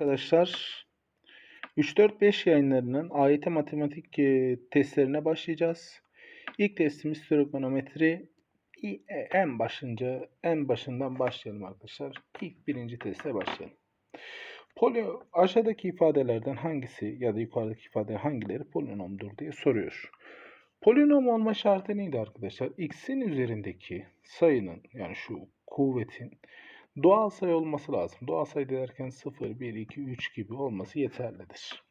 arkadaşlar. 3-4-5 yayınlarının AYT matematik e, testlerine başlayacağız. İlk testimiz trigonometri. İ- e, En başınca en başından başlayalım arkadaşlar. İlk birinci teste başlayalım. Poli, aşağıdaki ifadelerden hangisi ya da yukarıdaki ifade hangileri polinomdur diye soruyor. Polinom olma şartı neydi arkadaşlar? X'in üzerindeki sayının yani şu kuvvetin doğal sayı olması lazım. Doğal sayı derken 0, 1, 2, 3 gibi olması yeterlidir.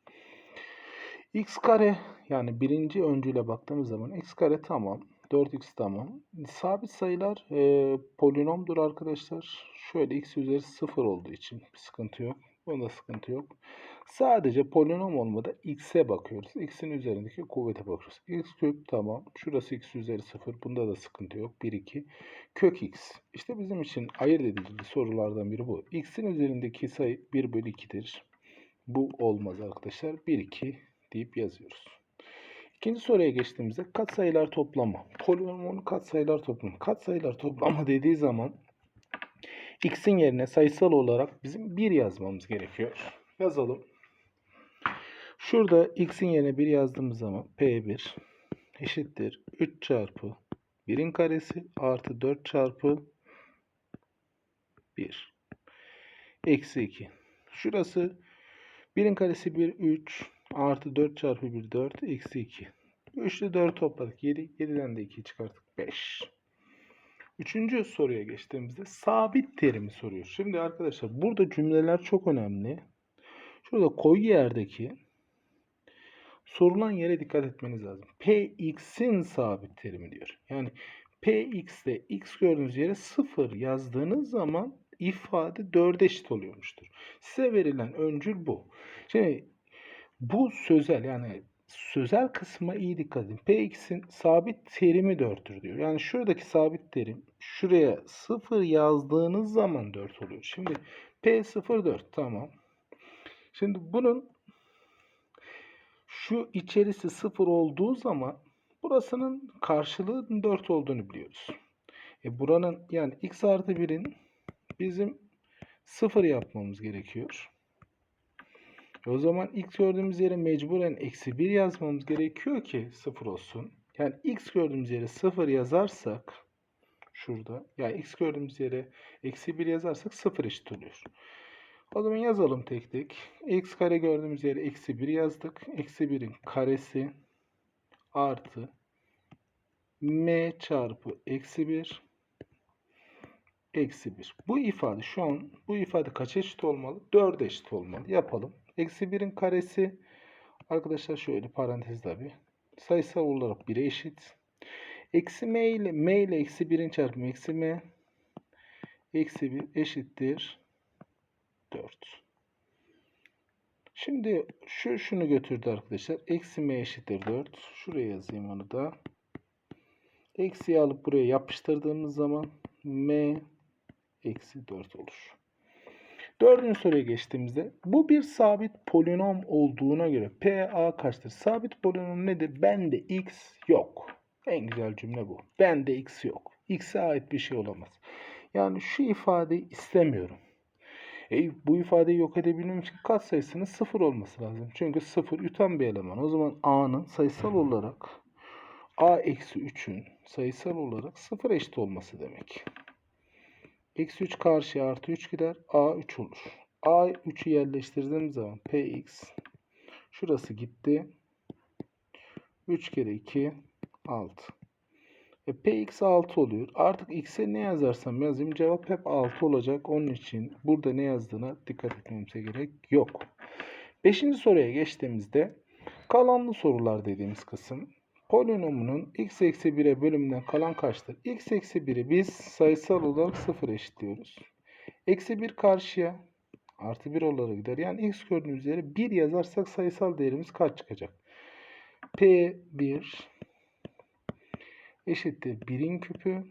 x kare yani birinci öncüle baktığımız zaman x kare tamam. 4x tamam. Sabit sayılar e, polinomdur arkadaşlar. Şöyle x üzeri 0 olduğu için bir sıkıntı yok. Bunda sıkıntı yok. Sadece polinom olmada x'e bakıyoruz. x'in üzerindeki kuvvete bakıyoruz. x küp tamam. Şurası x üzeri 0. Bunda da sıkıntı yok. 1, 2. Kök x. İşte bizim için ayırt edici sorulardan biri bu. x'in üzerindeki sayı 1 bölü 2'dir. Bu olmaz arkadaşlar. 1, 2 deyip yazıyoruz. İkinci soruya geçtiğimizde katsayılar toplamı. Polinomun katsayılar toplamı. Katsayılar toplamı dediği zaman x'in yerine sayısal olarak bizim 1 yazmamız gerekiyor. Yazalım. Şurada x'in yerine 1 yazdığımız zaman p1 eşittir 3 çarpı 1'in karesi artı 4 çarpı 1 eksi 2. Şurası 1'in karesi 1 3 artı 4 çarpı 1 4 eksi 2. 3 ile 4 topladık 7. 7'den de 2 çıkarttık 5. Üçüncü soruya geçtiğimizde sabit terimi soruyor. Şimdi arkadaşlar burada cümleler çok önemli. Şurada koyu yerdeki sorulan yere dikkat etmeniz lazım. Px'in sabit terimi diyor. Yani Px'te x gördüğünüz yere 0 yazdığınız zaman ifade 4'e eşit oluyormuştur. Size verilen öncül bu. Şimdi bu sözel yani sözel kısma iyi dikkat edin. Px'in sabit terimi 4'tür diyor. Yani şuradaki sabit terim şuraya 0 yazdığınız zaman 4 oluyor. Şimdi P0 4 tamam. Şimdi bunun şu içerisi 0 olduğu zaman burasının karşılığı 4 olduğunu biliyoruz. E buranın yani x artı 1'in bizim 0 yapmamız gerekiyor. O zaman x gördüğümüz yere mecburen eksi 1 yazmamız gerekiyor ki 0 olsun. Yani x gördüğümüz yere 0 yazarsak şurada yani x gördüğümüz yere eksi 1 yazarsak 0 eşit oluyor. O zaman yazalım tek tek. x kare gördüğümüz yere eksi 1 yazdık. Eksi 1'in karesi artı m çarpı eksi 1 eksi 1. Bu ifade şu an bu ifade kaç eşit olmalı? 4 eşit olmalı. Yapalım. Eksi 1'in karesi arkadaşlar şöyle parantez tabi. Sayısal olarak 1'e eşit. Eksi m ile m ile eksi 1'in çarpımı eksi m eksi 1 eşittir 4. Şimdi şu şunu götürdü arkadaşlar. Eksi m eşittir 4. Şuraya yazayım onu da. Eksiyi alıp buraya yapıştırdığımız zaman m eksi 4 olur. Dördüncü soruya geçtiğimizde bu bir sabit polinom olduğuna göre PA kaçtır? Sabit polinom nedir? Bende x yok. En güzel cümle bu. Bende x yok. X'e ait bir şey olamaz. Yani şu ifadeyi istemiyorum. E, bu ifadeyi yok edebilmem için katsayısının sıfır olması lazım. Çünkü sıfır yutan bir eleman. O zaman a'nın sayısal olarak a eksi 3'ün sayısal olarak sıfır eşit olması demek. Eksi 3 karşıya artı 3 gider. A 3 olur. A 3'ü yerleştirdiğim zaman Px şurası gitti. 3 kere 2 6. E, Px 6 oluyor. Artık x'e ne yazarsam yazayım cevap hep 6 olacak. Onun için burada ne yazdığına dikkat etmemize gerek yok. Beşinci soruya geçtiğimizde kalanlı sorular dediğimiz kısım polinomunun x eksi 1'e bölümünden kalan kaçtır? x eksi 1'i biz sayısal olarak 0 eşitliyoruz. Eksi 1 karşıya artı 1 olarak gider. Yani x gördüğünüz yere 1 yazarsak sayısal değerimiz kaç çıkacak? P1 eşittir 1'in küpü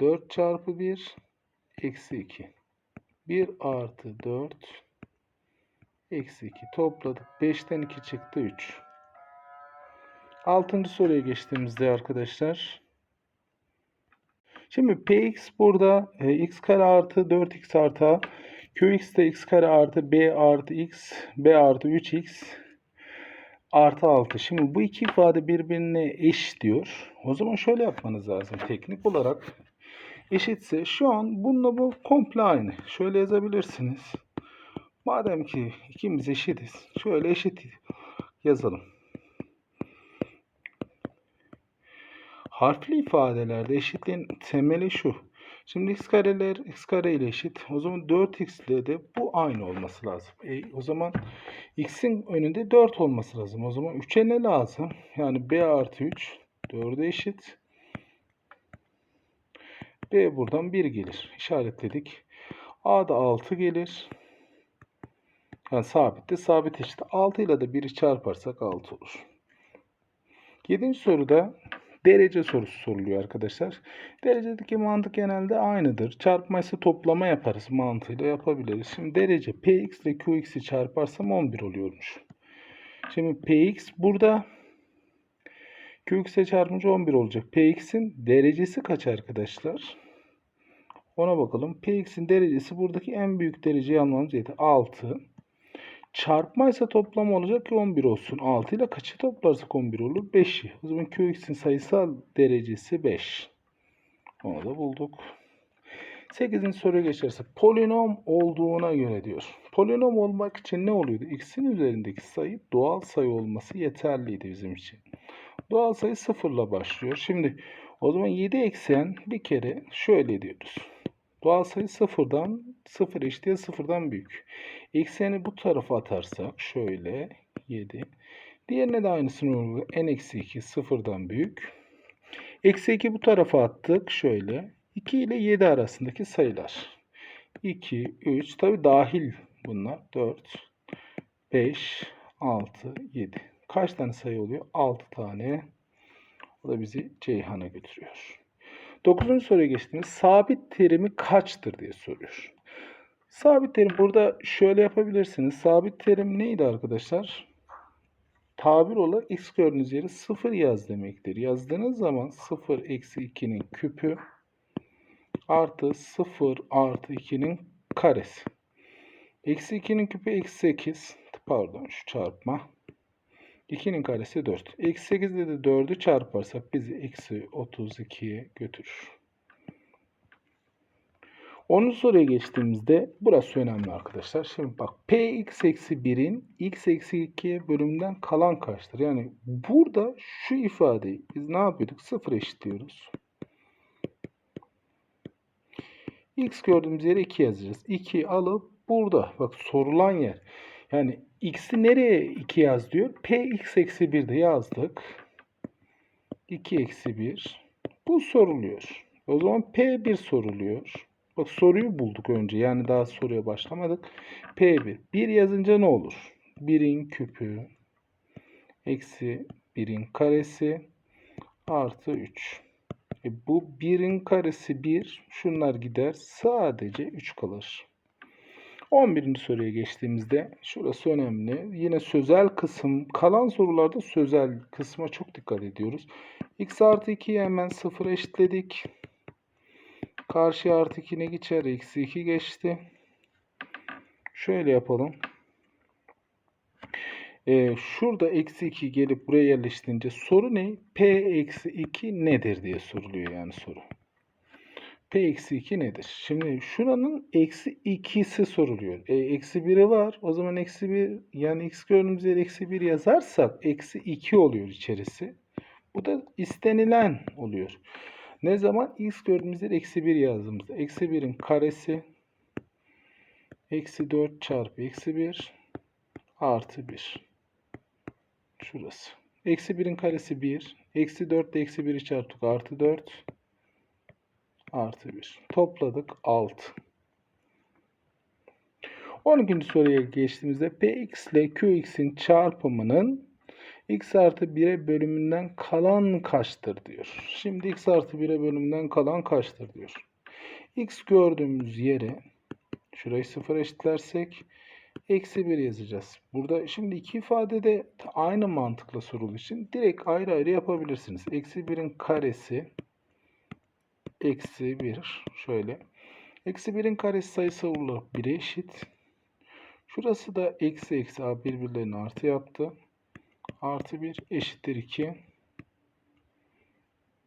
4 çarpı 1 eksi 2. 1 artı 4 eksi 2 topladık. 5'ten 2 çıktı 3. Altıncı soruya geçtiğimizde arkadaşlar. Şimdi px burada e, x kare artı 4x artı Qx de x kare artı b artı x, b artı 3x artı 6. Şimdi bu iki ifade birbirine eş diyor. O zaman şöyle yapmanız lazım. Teknik olarak eşitse şu an bununla bu komple aynı. Şöyle yazabilirsiniz. Madem ki ikimiz eşitiz. Şöyle eşit yazalım. Harfli ifadelerde eşitliğin temeli şu. Şimdi x kareler x kare ile eşit. O zaman 4x ile de bu aynı olması lazım. E, o zaman x'in önünde 4 olması lazım. O zaman 3'e ne lazım? Yani b artı 3 4'e eşit. b buradan 1 gelir. İşaretledik. a da 6 gelir. Yani sabit de sabit eşit. 6 ile de 1'i çarparsak 6 olur. 7. soruda derece sorusu soruluyor arkadaşlar. Derecedeki mantık genelde aynıdır. Çarpma ise toplama yaparız mantığıyla yapabiliriz. Şimdi derece px ile qx'i çarparsam 11 oluyormuş. Şimdi px burada qx'e çarpınca 11 olacak. px'in derecesi kaç arkadaşlar? Ona bakalım. px'in derecesi buradaki en büyük dereceyi almamız yeter. 6. Çarpma ise toplam olacak ki 11 olsun. 6 ile kaçı toplarsak 11 olur? 5'i. O zaman qx'in sayısal derecesi 5. Onu da bulduk. 8. soruya geçersek polinom olduğuna göre diyor. Polinom olmak için ne oluyordu? X'in üzerindeki sayı doğal sayı olması yeterliydi bizim için. Doğal sayı sıfırla başlıyor. Şimdi o zaman 7 eksen bir kere şöyle diyoruz. Doğal sayı sıfırdan sıfır eşittir sıfırdan büyük. Ekseni bu tarafa atarsak şöyle 7. Diğerine de aynısını uyguluyor. n eksi 2 sıfırdan büyük. Eksi 2 bu tarafa attık. Şöyle 2 ile 7 arasındaki sayılar. 2, 3 tabi dahil bunlar. 4, 5, 6, 7. Kaç tane sayı oluyor? 6 tane. O da bizi Ceyhan'a götürüyor. 9. soruya geçtiğimiz sabit terimi kaçtır diye soruyor. Sabit terim burada şöyle yapabilirsiniz. Sabit terim neydi arkadaşlar? Tabir olarak x gördüğünüz yeri 0 yaz demektir. Yazdığınız zaman 0 eksi 2'nin küpü artı 0 artı 2'nin karesi. Eksi 2'nin küpü eksi 8. Pardon şu çarpma. 2'nin karesi 4. Eksi 8 ile de 4'ü çarparsak bizi eksi 32'ye götürür. 10. soruya geçtiğimizde burası önemli arkadaşlar. Şimdi bak px eksi 1'in x eksi 2'ye bölümünden kalan kaçtır? Yani burada şu ifadeyi biz ne yapıyorduk? 0 eşitliyoruz. x gördüğümüz yere 2 yazacağız. 2 alıp burada bak sorulan yer. Yani x'i nereye 2 yaz diyor? px eksi 1'de yazdık. 2 eksi 1. Bu soruluyor. O zaman p1 soruluyor. Bak soruyu bulduk önce. Yani daha soruya başlamadık. P1. 1 yazınca ne olur? 1'in küpü eksi 1'in karesi artı 3. E bu 1'in karesi 1. Şunlar gider. Sadece 3 kalır. 11. soruya geçtiğimizde şurası önemli. Yine sözel kısım. Kalan sorularda sözel kısma çok dikkat ediyoruz. x artı 2'yi hemen 0 eşitledik. Karşıya artı 2 ne geçer? Eksi 2 geçti. Şöyle yapalım. Ee, şurada eksi 2 gelip buraya yerleştirince soru ne? P eksi 2 nedir diye soruluyor yani soru. P eksi 2 nedir? Şimdi şuranın eksi 2'si soruluyor. E, eksi 1'i var. O zaman eksi 1 yani x gördüğümüz yere eksi 1 yazarsak eksi 2 oluyor içerisi. Bu da istenilen oluyor. Ne zaman? x gördüğümüz yer eksi 1 yazdığımızda. Eksi 1'in karesi eksi 4 çarpı eksi 1 artı 1. Şurası. Eksi 1'in karesi 1. Eksi 4 ile eksi 1'i çarptık. Artı 4 artı 1. Topladık 6. 12. soruya geçtiğimizde px ile qx'in çarpımının x artı 1'e bölümünden kalan kaçtır diyor. Şimdi x artı 1'e bölümünden kalan kaçtır diyor. x gördüğümüz yere şurayı 0 eşitlersek eksi 1 yazacağız. Burada şimdi iki ifadede aynı mantıkla sorulduğu için direkt ayrı ayrı yapabilirsiniz. Eksi 1'in karesi eksi 1 şöyle. Eksi 1'in karesi sayısı olarak 1'e eşit. Şurası da eksi eksi a birbirlerini artı yaptı. Artı 1 eşittir 2.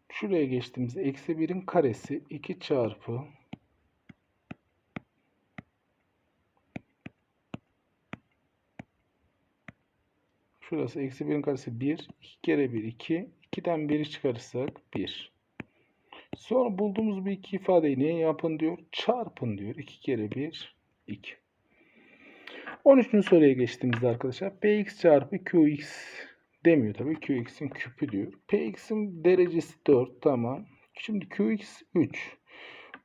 Şuraya geçtiğimizde eksi 1'in karesi 2 çarpı Şurası eksi 1'in karesi 1. 2 kere 1 2. 2'den 1'i çıkarırsak 1. Sonra bulduğumuz bu iki ifadeyi neye yapın diyor? Çarpın diyor. 2 kere 1 2. 13. soruya geçtiğimizde arkadaşlar px çarpı qx demiyor tabii. qx'in küpü diyor. px'in derecesi 4 tamam. Şimdi qx 3.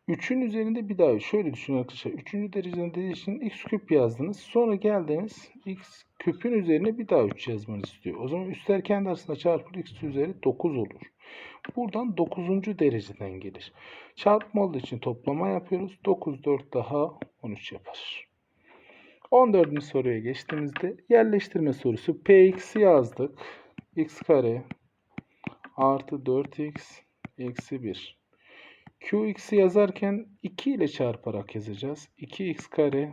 3'ün üzerinde bir daha şöyle düşünün arkadaşlar. 3. dereceden dediği için x küp yazdınız. Sonra geldiniz x küpün üzerine bir daha 3 yazmanızı istiyor. O zaman üstler kendi arasında çarpılır x üzeri 9 olur. Buradan 9. dereceden gelir. Çarpma olduğu için toplama yapıyoruz. 9 4 daha 13 yapar. 14. soruya geçtiğimizde yerleştirme sorusu px yazdık. x kare artı 4x eksi 1. qx'i yazarken 2 ile çarparak yazacağız. 2x kare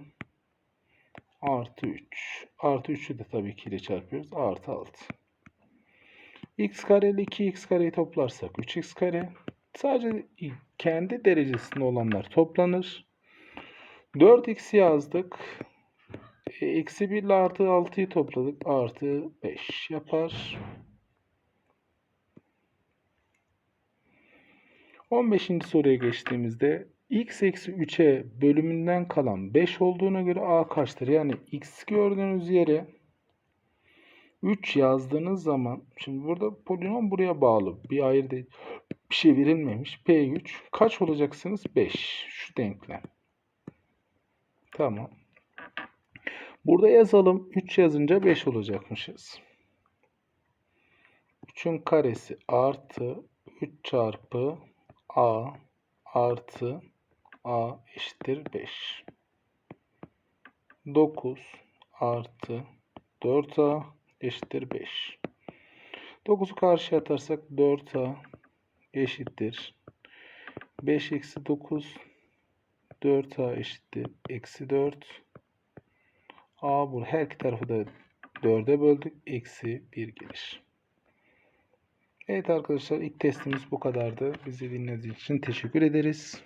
artı 3. Artı 3'ü de tabii 2 ile çarpıyoruz. Artı 6. x kare ile 2x kareyi toplarsak 3x kare. Sadece kendi derecesinde olanlar toplanır. 4x yazdık. Eksi 1 ile artı 6'yı topladık. Artı 5 yapar. 15. soruya geçtiğimizde x eksi 3'e bölümünden kalan 5 olduğuna göre a kaçtır? Yani x gördüğünüz yere 3 yazdığınız zaman şimdi burada polinom buraya bağlı. Bir ayrı değil. Bir şey verilmemiş. P3 kaç olacaksınız? 5. Şu denklem. Tamam. Burada yazalım. 3 yazınca 5 olacakmışız. 3'ün karesi artı 3 çarpı a artı a eşittir 5. 9 artı 4a eşittir 5. 9'u karşıya atarsak 4a eşittir. 5 eksi 9 4a eşittir. Eksi 4 a bu her iki tarafı da 4'e böldük. Eksi 1 gelir. Evet arkadaşlar ilk testimiz bu kadardı. Bizi dinlediğiniz için teşekkür ederiz.